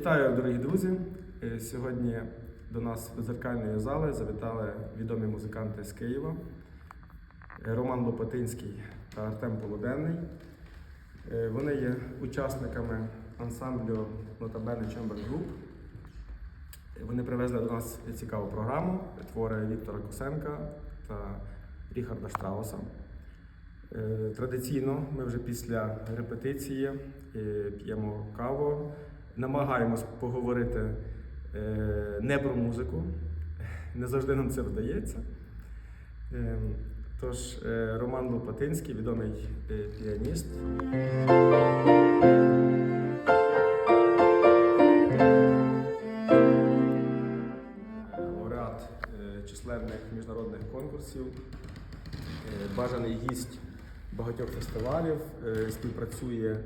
Вітаю, дорогі друзі! Е, Сьогодні до нас до дзеркальної зали завітали відомі музиканти з Києва е, Роман Лопатинський та Артем Полуденний. Е, Вони є учасниками ансамблю Нотабene Chamber Group. Вони привезли до нас цікаву програму твори Віктора Косенка та Ріхарда Штрауса. Традиційно ми вже після репетиції п'ємо каву, намагаємось поговорити е, не про музику. Не завжди нам це вдається. Е, Тож, е, Роман Лопатинський, відомий піаніст. Лауреат численних міжнародних конкурсів, бажаний гість багатьох фестивалів, співпрацює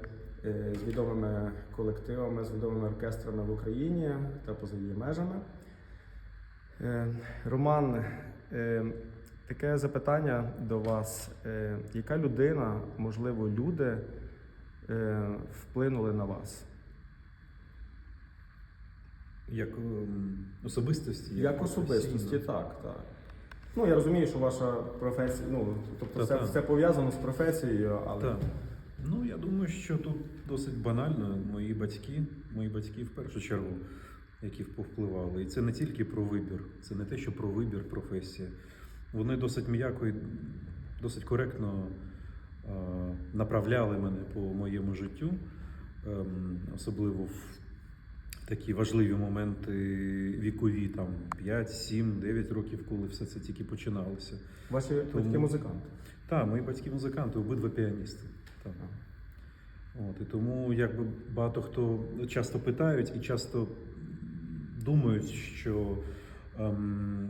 з відомими колективами, з відомими оркестрами в Україні та поза її межами. Е, Роман, е, таке запитання до вас. Е, Яка людина, можливо, люди е, вплинули на вас? Як ем, особистості? Як особистості, так, так. Ну, я розумію, що ваша професія, ну, тобто Та, все, та. все пов'язано з професією, але Так. Ну, я думаю, що тут досить банально. Мої батьки, мої батьки в першу чергу, які повпливали. І це не тільки про вибір, це не те, що про вибір професії. Вони досить м'яко і досить коректно е, направляли мене по моєму життю, ем, особливо в такі важливі моменти вікові, там 5, 7, 9 років, коли все це тільки починалося. ваші Тому- батьки музиканти. Так, мої батьки музиканти, обидва піаністи. Так. От, і тому якби багато хто часто питають і часто думають, що ем,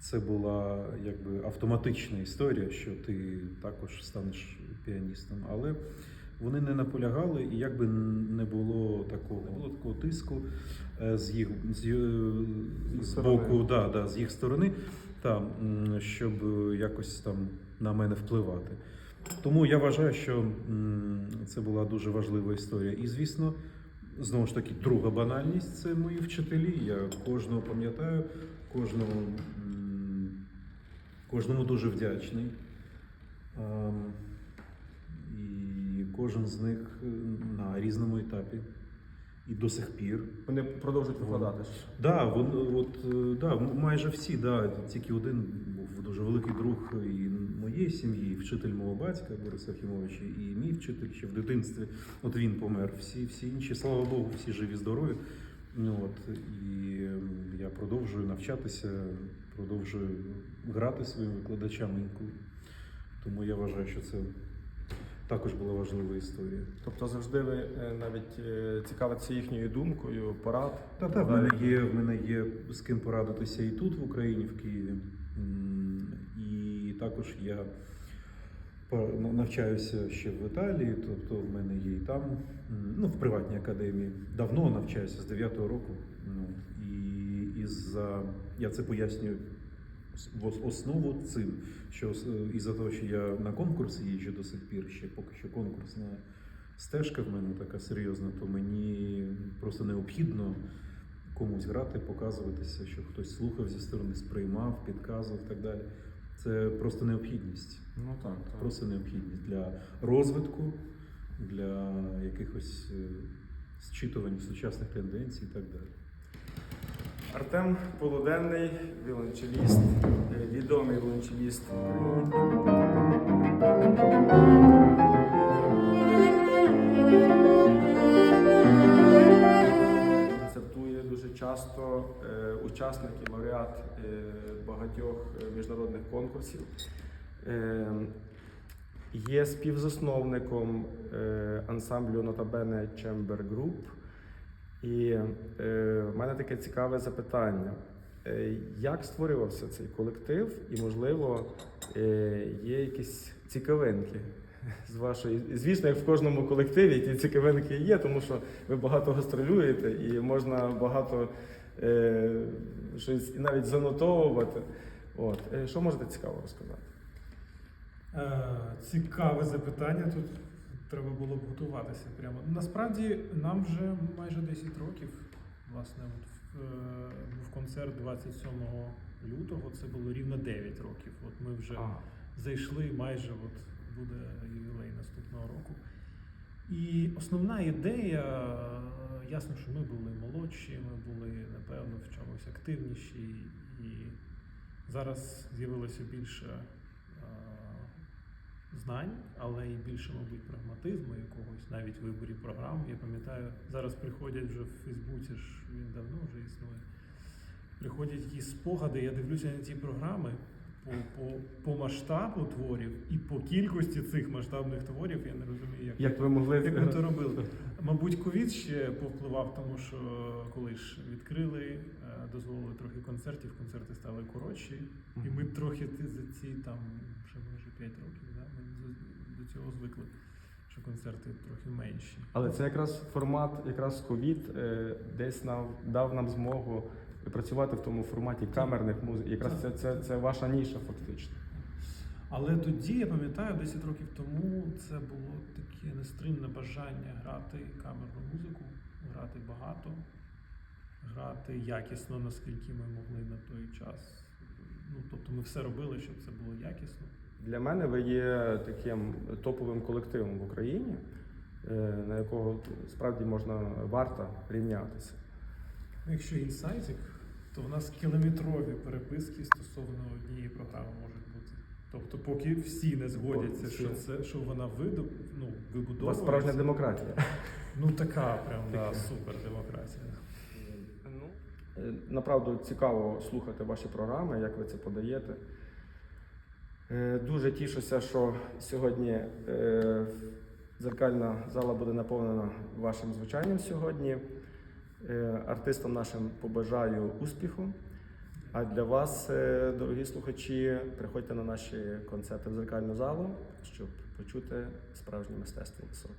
це була якби автоматична історія, що ти також станеш піаністом. Але вони не наполягали, і якби не було такого, не було такого тиску е, з їх з, ї- з боку, да, да, з їх сторони, та, щоб е, якось там на мене впливати. Тому я вважаю, що це була дуже важлива історія. І, звісно, знову ж таки, друга банальність це мої вчителі. Я кожного пам'ятаю, кожного, кожному дуже вдячний. Кожен з них е, на різному етапі. І до сих пір. Вони продовжують викладати. ж. Да, вон, от, е, да, майже всі, да, тільки один був дуже великий друг і моєї сім'ї, і вчитель мого батька Борис Ефімович, і мій вчитель ще в дитинстві. От він помер. Всі, всі інші, слава Богу, всі живі, здорові. Ну, от, і я продовжую навчатися, продовжую грати своїм викладачам інколи. Тому я вважаю, що це також була важлива історія. Тобто завжди ви е, навіть е, цікавитеся їхньою думкою, порад. Та та в мене є в мене є з ким порадитися і тут, в Україні, в Києві. М, І також я навчаюся ще в Італії, тобто в мене є і там, м, ну в приватній академії. Давно навчаюся з 9-го року. Ну і із я це пояснюю в основу цим, що с- із-за того, що я на конкурси їжджу до сих пір, ще поки що конкурсна стежка в мене така серйозна, то мені просто необхідно комусь грати, показуватися, щоб хтось слухав зі сторони, сприймав, підказував і так далі. Це просто необхідність. Ну так, так. Просто необхідність для розвитку, для якихось е, зчитувань сучасних тенденцій і так далі. Артем Полуденний, віолончеліст, відомий віолончеліст України. Концертує дуже часто е, учасник і лауреат е, багатьох е, міжнародних конкурсів. Є співзасновником ансамблю Notabene Chamber Group. І е, в мене таке цікаве запитання. Е, як створювався цей колектив, і, можливо, е, є якісь цікавинки з вашої. Звісно, як в кожному колективі ті цікавинки є, тому що ви багато гастролюєте і можна багато е, щось навіть занотовувати. От. Е, що можете цікаво розказати? Е, Цікаве запитання. Тут треба було б готуватися прямо. Насправді нам вже майже 10 років. Власне, от, е, був концерт 27 лютого, це було рівно 9 років. От ми вже А, зайшли майже, от буде ювілей наступного року. І основна ідея, ясно, що ми були молодші, ми були, напевно, в чомусь активніші, і зараз з'явилося більше е, знань, але і більше, мабуть, прагматизму якогось, навіть виборі програм. Я пам'ятаю, зараз приходять вже в Фейсбуці, ж він давно вже існує. Приходять якісь спогади, я дивлюся на ці програми по, по, по масштабу творів і по кількості цих масштабних творів, я не розумію, як, як ви могли як ми то робили. Мабуть, ковід ще повпливав, тому що коли ж відкрили, е, дозволили трохи концертів, концерти стали коротші. І ми трохи за ці там вже майже 5 років, да, ми до цього звикли, що концерти трохи менші. Але це якраз формат, якраз ковід е, десь нам дав нам змогу працювати в тому форматі камерних музик. Якраз це, це, це ваша ніша, фактично. Але тоді, я пам'ятаю, 10 років тому це було таке нестримне бажання грати камерну музику, грати багато, грати якісно, наскільки ми могли на той час. Ну, тобто ми все робили, щоб це було якісно. Для мене ви є таким топовим колективом в Україні, е, на якого справді можна варто рівнятися. Якщо інсайтик, то в нас кілометрові переписки стосовно однієї програми можуть бути. Тобто, поки всі не згодяться, що це що вона виду, ну, У вас вибудовується. справжня демократія. Ну така прям да, супер демократія. Ну, е, направду цікаво слухати ваші програми, як ви це подаєте. Е, Дуже тішуся, що сьогодні е, дзеркальна зала буде наповнена вашим звучанням сьогодні. Е, Артистам нашим побажаю успіху. А для вас, е, дорогі слухачі, приходьте на наші концерти в зеркальну залу, щоб почути справжнє мистецтво високе.